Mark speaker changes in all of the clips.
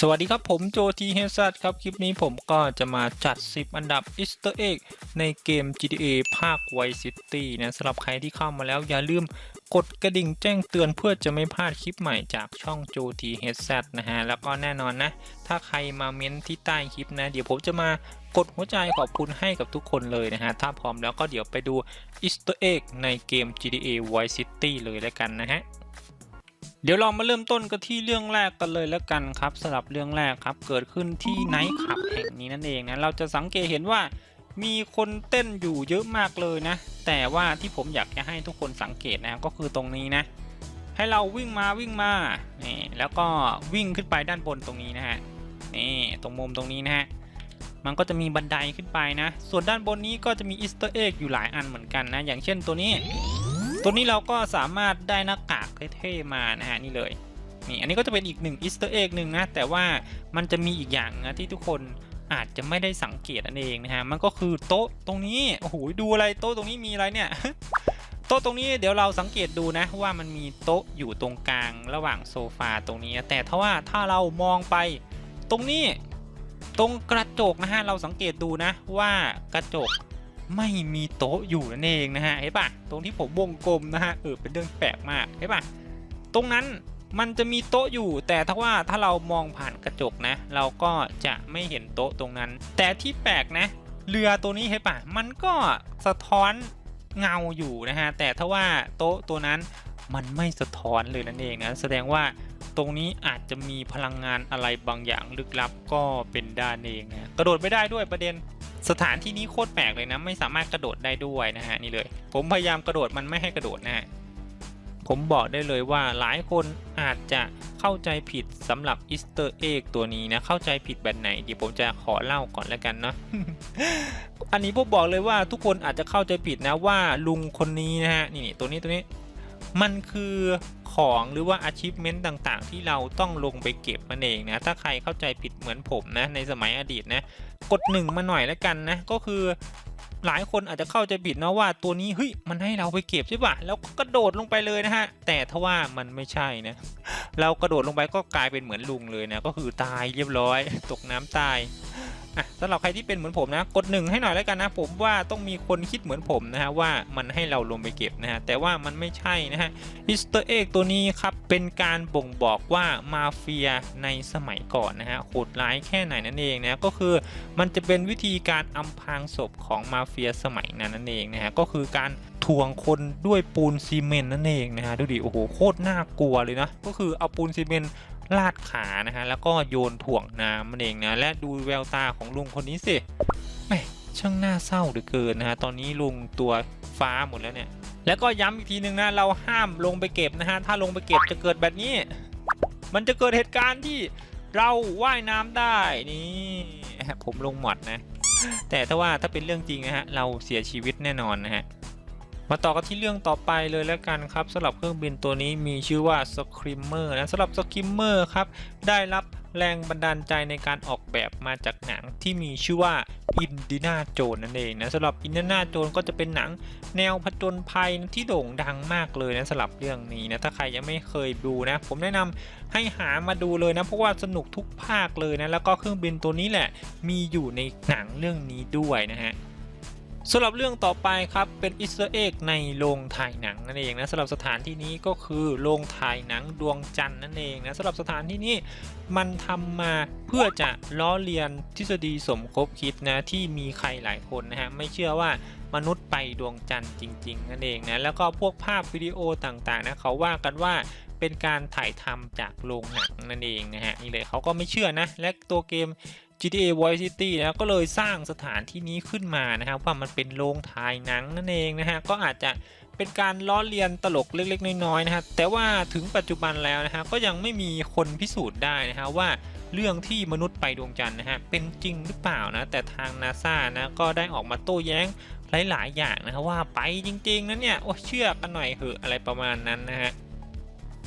Speaker 1: สวัสดีครับผมโจทีเฮซัตครับ คลิปนี้ผมก็จะมาจัด 10 อันดับ Easter Egg ในเกม GTA ภาค Vice City นะสำหรับใครที่เข้ามาแล้วอย่าลืมกดกระดิ่งแจ้งเตือนเพื่อจะไม่พลาดคลิปใหม่จากช่องโจทีเฮซัตนะฮะ แล้วก็แน่นอนนะ ถ้าใครมาเม้นที่ใต้คลิปนะ เดี๋ยวผมจะมา กดหัวใจขอบคุณให้กับทุกคนเลยนะฮะ ถ้าพร้อมแล้วก็เดี๋ยวไปดู Easter Egg ในเกม GTA Vice City เลยแล้วกันนะฮะเดี๋ยวเรามาเริ่มต้นกันที่เรื่องแรกกันเลยแล้วกันครับสำหรับเรื่องแรกครับเกิดขึ้นที่ไนท์คลับแห่งนี้นั่นเองนะเราจะสังเกตเห็นว่ามีคนเต้นอยู่เยอะมากเลยนะ แต่ว่าที่ผมอยากจะให้ทุกคนสังเกตนะก็คือตรงนี้นะ ให้เราวิ่งมาวิ่งมานี่แล้วก็วิ่งขึ้นไปด้านบนตรงนี้นะฮะนี่ตรงมุมตรงนี้นะฮะ มันก็จะมีบันไดขึ้นไปนะ ส่วนด้านบนนี้ก็จะมีอีสต์เอ็กอยู่หลายอันเหมือนกันนะ อย่างเช่นตัวนี้ ตัวนี้เราก็สามารถได้หน้ากากเท่ๆมานะฮะนี่เลยนี่อันนี้ก็จะเป็นอีกหนึ่งอีสต์เอ็กหนึ่งนะ แต่ว่ามันจะมีอีกอย่างนะที่ทุกคนอาจจะไม่ได้สังเกตนั่นเองนะฮะ มันก็คือโต๊ะตรงนี้ โอ้โห ดูอะไรโต๊ะตรงนี้มีอะไรเนี่ย โต๊ะตรงนี้เดี๋ยวเราสังเกตดูนะว่ามันมีโต๊ะอยู่ตรงกลางระหว่างโซฟาตรงนี้ แต่ถ้าว่าถ้าเรามองไปตรงนี้ ตรงกระจกนะฮะเราสังเกตดูนะว่ากระจกไม่มีโต๊ะอยู่นั่นเองนะฮะเห็นปะตรงที่ผมวงกลมนะฮะเออเป็นเรื่องแปลกมากเห็นปะตรงนั้นมันจะมีโต๊ะอยู่ แต่ถ้าว่าถ้าเรามองผ่านกระจกนะ เราก็จะไม่เห็นโต๊ะตรงนั้น แต่ที่แปลกนะ เรือตัวนี้เห็นปะมันก็สะท้อนเงาอยู่นะฮะแต่ถ้าว่าโต๊ะตัวนั้นมันไม่สะท้อนเลยนั่นเองนะแสดงว่า ตรงนี้อาจจะมีพลังงานอะไรบางอย่างลึกลับก็เป็นได้เองนะกระโดดไม่ได้ด้วยประเด็นสถานที่นี้โคตรแปลกเลยนะ ไม่สามารถกระโดดได้ด้วยนะฮะนี่เลย ผมพยายามกระโดดมันไม่ให้กระโดดนะฮะผมบอกได้เลยว่าหลายคนอาจจะเข้าใจผิดสำหรับอีสเตอร์เอ็กตัวนี้นะ เข้าใจผิดแบบไหนเดี๋ยวผมจะขอเล่าก่อนแล้วกันเนาะอันนี้ผมบอกเลยว่าทุกคนอาจจะเข้าใจผิดนะว่าลุงคนนี้นะฮะนี่ตัวนี้ตัวนี้ มันคือของหรือว่า achievement ต่างๆ ที่เราต้องลงไปเก็บมันเองนะ ถ้าใครเข้าใจผิดเหมือนผมนะ ในสมัยอดีตนะ กดหนึ่งมาหน่อยแล้วกันนะ ก็คือหลายคนอาจจะเข้าใจผิดนะว่าตัวนี้เฮ้ยมันให้เราไปเก็บใช่ปะแล้วก็กระโดดลงไปเลยนะฮะ แต่ถ้าว่ามันไม่ใช่นะ เรากระโดดลงไปก็กลายเป็นเหมือนลุงเลยนะ ก็คือตายเรียบร้อย ตกน้ำตาย อะสำหรับใครที่เป็นเหมือนผมนะ กดหนึ่งให้หน่อยแล้วกันนะ ผมว่าต้องมีคนคิดเหมือนผมนะฮะว่ามันให้เราลงไปเก็บนะฮะแต่ว่ามันไม่ใช่นะฮะอิสเตอร์เอ็กตัวนี้ครับเป็นการบ่งบอกว่ามาเฟียในสมัยก่อนนะฮะโหดร้ายแค่ไหนนั่นเองนะก็คือมันจะเป็นวิธีการอำพรางศพของมาเฟียสมัยนั้นนั่นเองนะฮะก็คือการถ่วงคนด้วยปูนซีเมนต์นั่นเองนะฮะดูดิโอ้โหโคตรน่ากลัวเลยนะก็คือเอาปูนซีเมนต์ ลาดขานะฮะแล้วก็โยนถ่วงน้ำมันเองนะและดูแววตาของลุงคนนี้สิแหม่ช่างน่าเศร้าเหลือเกินนะฮะตอนนี้ลุงตัวฟ้าหมดแล้วเนี่ย แล้วก็ย้ำอีกทีหนึ่งนะเราห้ามลงไปเก็บนะฮะถ้าลงไปเก็บจะเกิดแบบนี้ มันจะเกิดเหตุการณ์ที่เราว่ายน้ำได้นี่ผมลงหมดนะ แต่ถ้าว่าถ้าเป็นเรื่องจริงนะฮะเราเสียชีวิตแน่นอนนะฮะ มาต่อกันที่เรื่องต่อไปเลยแล้วกันครับสำหรับเครื่องบินตัวนี้มีชื่อว่า Screamer นะสำหรับ Screamer ครับได้รับแรงบันดาลใจในการออกแบบมาจากหนังที่มีชื่อว่าอินดินาโจนนั่นเองนะสำหรับอินดินาโจนก็จะเป็นหนังแนวผจญภัยที่โด่งดังมากเลยนะสำหรับเรื่องนี้นะถ้าใครยังไม่เคยดูนะ ผมแนะนำให้หามาดูเลยนะเพราะว่าสนุกทุกภาคเลยนะแล้วก็เครื่องบินตัวนี้แหละมีอยู่ในหนังเรื่องนี้ด้วยนะฮะ สำหรับเรื่องต่อไปครับเป็นอิสร์เอ็กในโรงถ่ายหนังนั่นเองนะสำหรับสถานที่นี้ก็คือโรงถ่ายหนังดวงจันทร์นั่นเองนะสำหรับสถานที่นี้มันทำมาเพื่อจะล้อเลียนทฤษฎีสมคบคิดนะที่มีใครหลายคนนะฮะไม่เชื่อว่ามนุษย์ไปดวงจันทร์จริง ๆ นั่นเองนะแล้วก็พวกภาพวิดีโอต่างๆนะเขาว่ากันว่าเป็นการถ่ายทำจากโรงหนังนั่นเองนะฮะนี่เลยเขาก็ไม่เชื่อนะและตัวเกม GTA Vice City นะก็เลยสร้างสถานที่นี้ขึ้นมานะครับว่ามันเป็นโรงถ่ายหนังนั่นเองนะฮะก็อาจจะเป็นการล้อเลียนตลกเล็กๆ น้อยๆนะฮะแต่ว่าถึงปัจจุบันแล้วนะฮะก็ยังไม่มีคนพิสูจน์ได้นะฮะว่าเรื่องที่มนุษย์ไปดวงจันทร์นะฮะเป็นจริงหรือเปล่านะแต่ทางนาซานะก็ได้ออกมาโต้แย้งหลายๆ อย่างนะครับว่าไปจริงๆนะเนี่ยโอ้เชื่อกันหน่อยเหอะอะไรประมาณนั้นนะฮะ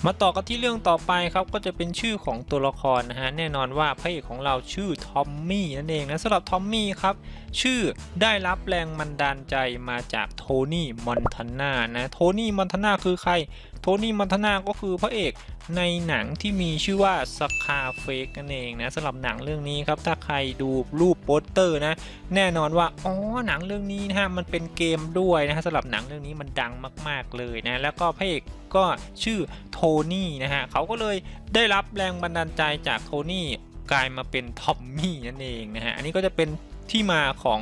Speaker 1: มาต่อกันที่เรื่องต่อไปครับก็จะเป็นชื่อของตัวละครนะฮะแน่นอนว่าพระเอกของเราชื่อทอมมี่นั่นเองนะสำหรับทอมมี่ครับชื่อได้รับแรงบันดาลใจมาจากโทนี่มอนทาน่านะโทนี่มอนทาน่าคือใครโทนี่มอนทาน่าก็คือพระเอกในหนังที่มีชื่อว่าสคาเฟกนั่นเองนะสำหรับหนังเรื่องนี้ครับถ้าใครดูรูปโปสเตอร์นะแน่นอนว่าอ๋อหนังเรื่องนี้นะฮะมันเป็นเกมด้วยนะฮะสำหรับหนังเรื่องนี้มันดังมาก ๆเลยนะแล้วก็พระเอกก็ชื่อโทนี่นะฮะเขาก็เลยได้รับแรงบันดาลใจจากโทนี่กลายมาเป็นทอมมี่นั่นเองนะฮะอันนี้ก็จะเป็นที่มาของ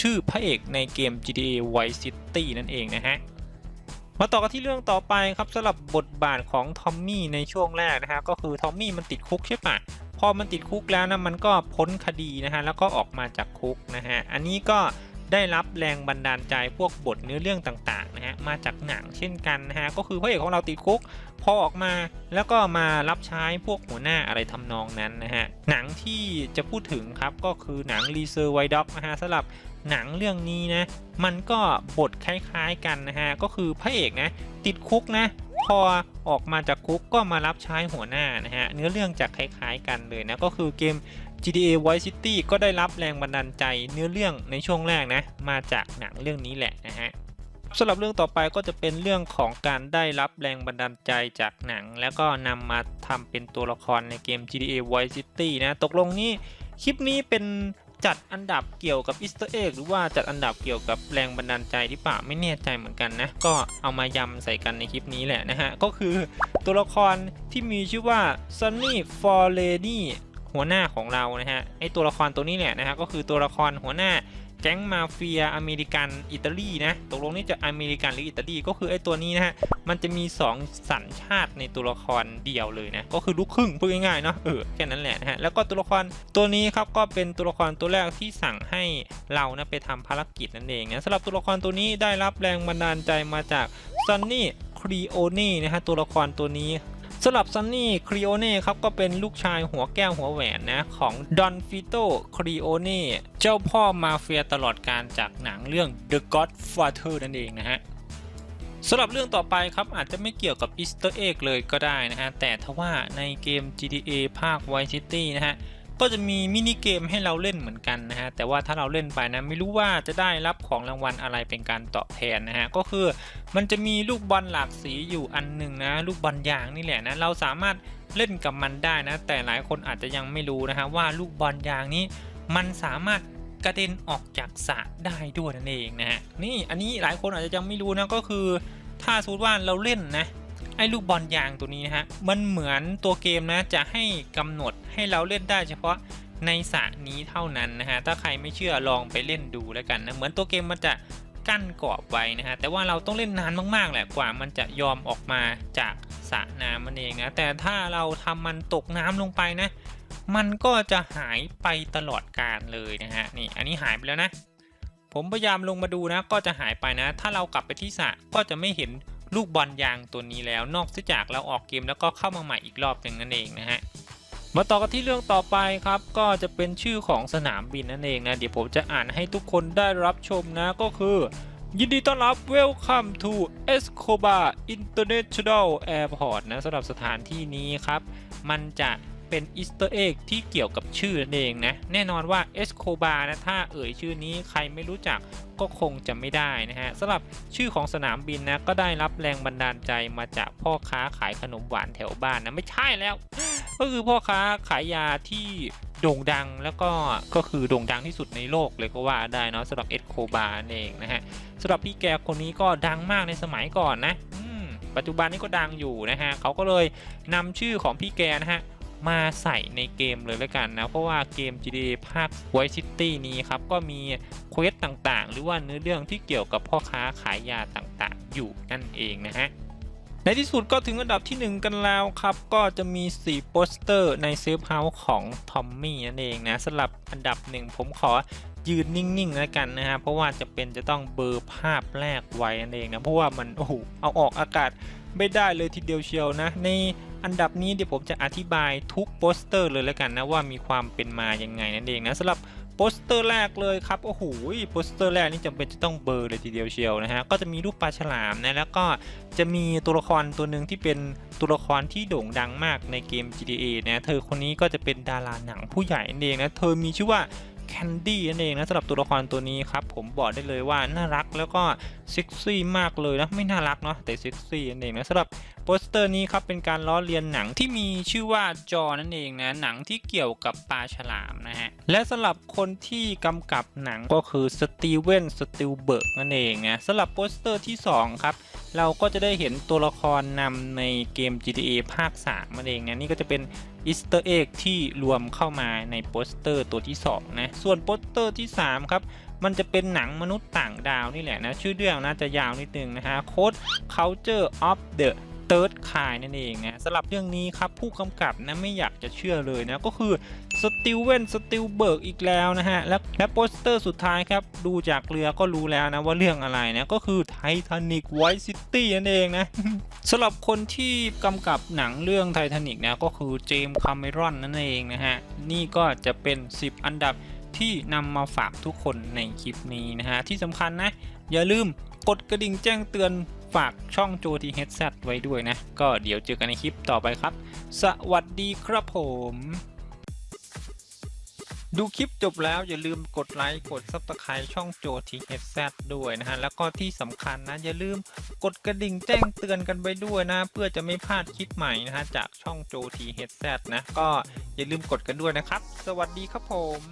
Speaker 1: ชื่อพระเอกในเกม GTA Vice City นั่นเองนะฮะมาต่อกันที่เรื่องต่อไปครับสำหรับบทบาทของทอมมี่ในช่วงแรกนะฮะก็คือทอมมี่มันติดคุกใช่ปะพอมันติดคุกแล้วนะมันก็พ้นคดีนะฮะแล้วก็ออกมาจากคุกนะฮะอันนี้ก็ ได้รับแรงบันดาลใจพวกบทเนื้อเรื่องต่างๆนะฮะมาจากหนังเช่นกันนะฮะก็คือพระเอกของเราติดคุกพอออกมาแล้วก็มารับใช้พวกหัวหน้าอะไรทำนองนั้นนะฮะหนังที่จะพูดถึงครับก็คือหนังรีเซอร์ไวด็อกนะฮะสำหรับหนังเรื่องนี้นะมันก็บทคล้ายๆกันนะฮะก็คือพระเอกนะติดคุกนะ พอออกมาจากคุกก็มารับใช้หัวหน้านะฮะ เนื้อเรื่องจะคล้ายๆกันเลยนะ ก็คือเกม GTA Vice City ก็ได้รับแรงบันดาลใจเนื้อเรื่องในช่วงแรกนะ มาจากหนังเรื่องนี้แหละนะฮะสำหรับเรื่องต่อไปก็จะเป็นเรื่องของการได้รับแรงบันดาลใจจากหนัง แล้วก็นำมาทำเป็นตัวละครในเกม GTA Vice City นะ ตกลงนี้คลิปนี้เป็น จัดอันดับเกี่ยวกับอิสต์เอ็กหรือว่าจัดอันดับเกี่ยวกับแรงบันดาลใจที่ป่าไม่แน่ใจเหมือนกันนะ ก็เอามายำใส่กันในคลิปนี้แหละนะฮะ ก็คือตัวละครที่มีชื่อว่าซันนี่ฟอร์เรนี่หัวหน้าของเรานะฮะไอตัวละครตัวนี้แหละนะฮะก็คือตัวละครหัวหน้า แก๊งมาเฟียอเมริกันอิตาลีนะตกลงนี่จะอเมริกันหรืออิตาลีก็คือไอ้ตัวนี้นะฮะมันจะมี 2 สัญชาติในตัวละครเดียวเลยนะก็คือลูกครึ่งพูดง่ายๆเนาะเออแค่นั้นแหละนะฮะแล้วก็ตัวละครตัวนี้ครับก็เป็นตัวละครตัวแรกที่สั่งให้เรานะไปทำภารกิจนั่นเองนะสำหรับตัวละครตัวนี้ได้รับแรงบันดาลใจมาจากซันนี่ครีโอนี่นะฮะตัวละครตัวนี้ สำหรับซันนี่ครีโอเน่ครับก็เป็นลูกชายหัวแก้วหัวแหวนนะของดอนฟิโตครีโอเน่เจ้าพ่อมาเฟียตลอดการจากหนังเรื่อง The Godfather นั่นเองนะฮะสำหรับเรื่องต่อไปครับอาจจะไม่เกี่ยวกับอีสเตอร์เอ็กเลยก็ได้นะฮะ แต่ทว่าในเกม GTA ภาค Vice City นะฮะ ก็จะมีมินิเกมให้เราเล่นเหมือนกันนะฮะแต่ว่าถ้าเราเล่นไปนะไม่รู้ว่าจะได้รับของรางวัลอะไรเป็นการตอบแทนนะฮะก็คือมันจะมีลูกบอลหลากสีอยู่อันหนึ่งนะลูกบอลยางนี่แหละนะเราสามารถเล่นกับมันได้นะ แต่หลายคนอาจจะยังไม่รู้นะฮะว่าลูกบอลยางนี้ มันสามารถกระเด็นออกจากสระได้ด้วยนั่นเองนะฮะนี่อันนี้หลายคนอาจจะยังไม่รู้นะก็คือ ถ้าสมมติว่าเราเล่นนะ ไอ้ลูกบอลยางตัวนี้นะฮะ มันเหมือนตัวเกมนะจะให้กำหนดให้เราเล่นได้เฉพาะในสระนี้เท่านั้นนะฮะ ถ้าใครไม่เชื่อลองไปเล่นดูแล้วกันนะ เหมือนตัวเกมมันจะกั้นกรอบไว้นะฮะ แต่ว่าเราต้องเล่นนานมากๆแหละกว่ามันจะยอมออกมาจากสระน้ำมันเองนะ แต่ถ้าเราทำมันตกน้ำลงไปนะ มันก็จะหายไปตลอดกาลเลยนะฮะ นี่ อันนี้หายไปแล้วนะ ผมพยายามลงมาดูนะ ก็จะหายไปนะ ถ้าเรากลับไปที่สระก็จะไม่เห็น ลูกบอลยางตัวนี้แล้ว นอกจากเราออกเกมแล้วก็เข้ามาใหม่อีกรอบหนึ่งนั่นเองนะฮะมาต่อกันที่เรื่องต่อไปครับก็จะเป็นชื่อของสนามบินนั่นเองนะเดี๋ยวผมจะอ่านให้ทุกคนได้รับชมนะก็คือ ยินดีต้อนรับ Welcome to Escobar International Airport นะสำหรับสถานที่นี้ครับ มันจะเป็นอีสเตอร์เอ็กที่เกี่ยวกับชื่อนั่นเองนะ แน่นอนว่า Escobar นะ ถ้าเอ่ยชื่อนี้ใครไม่รู้จัก ก็คงจะไม่ได้นะฮะสำหรับชื่อของสนามบินนะก็ได้รับแรงบันดาลใจมาจากพ่อค้าขายขนมหวานแถวบ้านนะไม่ใช่แล้ว ก็คือพ่อค้าขายยาที่โด่งดังแล้วก็ก็คือโด่งดังที่สุดในโลกเลยก็ว่าได้เนาะสำหรับเอ็ดโคบาเองนะฮะสำหรับพี่แกคนนี้ก็ดังมากในสมัยก่อนนะปัจจุบันนี้ก็ดังอยู่นะฮะเขาก็เลยนำชื่อของพี่แกนะฮะ มาใส่ในเกมเลยแล้วกันนะ เพราะว่าเกม GTA ภาค Vice City นี้ครับก็มีเควสต่างๆ หรือว่าเนื้อเรื่องที่เกี่ยวกับพ่อค้าขายยาต่างๆ อยู่นั่นเองนะฮะในที่สุดก็ถึงอันดับที่ 1 กันแล้วครับ ก็จะมี 4 โปสเตอร์ในเซฟเฮาส์ของทอมมี่นั่นเองนะสำหรับอันดับหนึ่งผมขอยืนนิ่งๆแล้วกันนะฮะเพราะว่าจะเป็นจะต้องเบอร์ภาพแรกไว้นั่นเองนะ เพราะว่ามันโอ้โหเอาออกอากาศ ไม่ได้เลยทีเดียวเชียวนะ ในอันดับนี้เดี๋ยวผมจะอธิบายทุกโปสเตอร์เลยแล้วกันนะว่ามีความเป็นมายังไงนั่นเองนะสำหรับโปสเตอร์แรกเลยครับโอ้โหโปสเตอร์แรกนี่จำเป็นจะต้องเบอร์เลยทีเดียวเชียวนะฮะก็จะมีรูปปลาฉลามนะแล้วก็จะมีตัวละครตัวหนึ่งที่เป็นตัวละครที่โด่งดังมากในเกม GTA นะเธอคนนี้ก็จะเป็นดาราหนังผู้ใหญ่นั่นเองนะเธอมีชื่อว่า แคนดี้นั่นเองนะสำหรับตัวละครตัวนี้ครับ ผมบอกได้เลยว่าน่ารักแล้วก็เซ็กซี่มากเลยนะไม่น่ารักเนาะแต่เซ็กซี่นั่นเองนะสำหรับโปสเตอร์นี้ครับเป็นการล้อเลียนหนังที่มีชื่อว่าจอนั่นเองนะหนังที่เกี่ยวกับปลาฉลามนะฮะและสำหรับคนที่กำกับหนังก็คือสตีเวนสติลเบิร์กนั่นเองนะสำหรับโปสเตอร์ที่สองครับ เราก็จะได้เห็นตัวละครนำในเกม GTA ภาค3มันเองนะนี่ก็จะเป็นอิสเตอร์เอ็กที่รวมเข้ามาในโปสเตอร์ตัวที่ 2 นะ ส่วนโปสเตอร์ที่ 3 ครับ มันจะเป็นหนังมนุษย์ต่างดาวนี่แหละนะ ชื่อเรื่องน่าจะยาวนิดนึงนะฮะ Code Culture of the Third Kind นั่นเองนะสำหรับเรื่องนี้ครับผู้กำกับนะไม่อยากจะเชื่อเลยนะก็คือสติลเวนสติลเบิร์กอีกแล้วนะฮะ และและโปสเตอร์สุดท้ายครับ ดูจากเรือก็รู้แล้วนะว่าเรื่องอะไรนะ ก็คือไททานิกไวท์ซิตี้นั่นเองนะสำหรับคนที่กำกับหนังเรื่องไททานิกนะก็คือเจมส์คาเมรอนนั่นเองนะฮะ นี่ก็จะเป็น 10 อันดับที่นำมาฝากทุกคนในคลิปนี้นะฮะ ที่สำคัญนะ อย่าลืมกดกระดิ่งแจ้งเตือน ฝากช่องโจทีเฮดแซไว้ด้วยนะ ก็เดี๋ยวเจอกันในคลิปต่อไปครับ สวัสดีครับผม ดูคลิปจบแล้วอย่าลืมกดไลค์กด Subscribe ช่องโจทีเฮดแซด้วยนะฮะ แล้วก็ที่สำคัญนะ อย่าลืมกดกระดิ่งแจ้งเตือนกันไปด้วยนะ เพื่อจะไม่พลาดคลิปใหม่นะฮะจากช่องโจทีเฮดแซนะ ก็อย่าลืมกดกันด้วยนะครับ สวัสดีครับผม